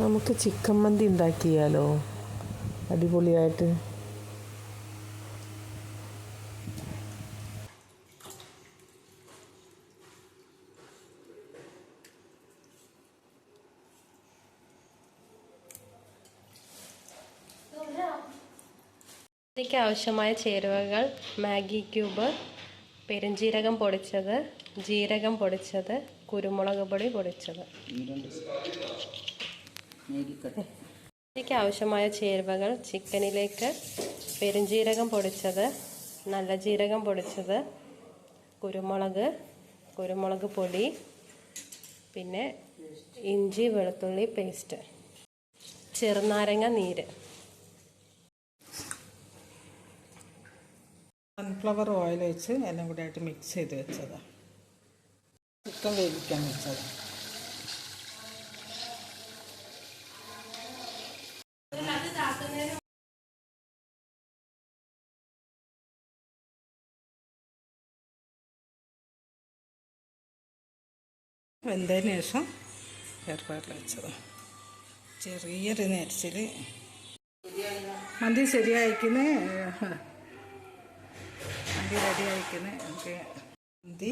നമുക്ക് ചിക്കൻ മന്തി ഉണ്ടാക്കിയാലോ? അടിപൊളിയായിട്ട്. ഇതിലേക്ക് ആവശ്യമായ ചേരുവകൾ മാഗി ക്യൂബ് പെരുംജീരകം പൊടിച്ചത് ജീരകം പൊടിച്ചത് കുരുമുളക് പൊടി പൊടിച്ചത്. ഇതിലേക്ക് ആവശ്യമായ ചേരുവകൾ ചിക്കനിലേക്ക് പെരുംജീരകം പൊടിച്ചത് നല്ല ജീരകം പൊടിച്ചത് കുരുമുളക് കുരുമുളക് പൊടി പിന്നെ ഇഞ്ചി വെളുത്തുള്ളി പേസ്റ്റ് ചെറുനാരങ്ങ നീര്. സൺഫ്ലവർ ഓയിൽ വെച്ച് എല്ലാം കൂടെ ആയിട്ട് മിക്സ് ചെയ്ത് വെച്ചതാണ് ചിക്കൻ വേവിക്കാൻ വെന്തതിന് ശേഷം ഏർപ്പാടിൽ വെച്ചത്. ചെറിയൊരു നേരച്ചിൽ മന്തി ശരിയായിക്കുന്നേ മന്തി റെഡി ആയിക്കുന്നേ നമുക്ക് മന്തി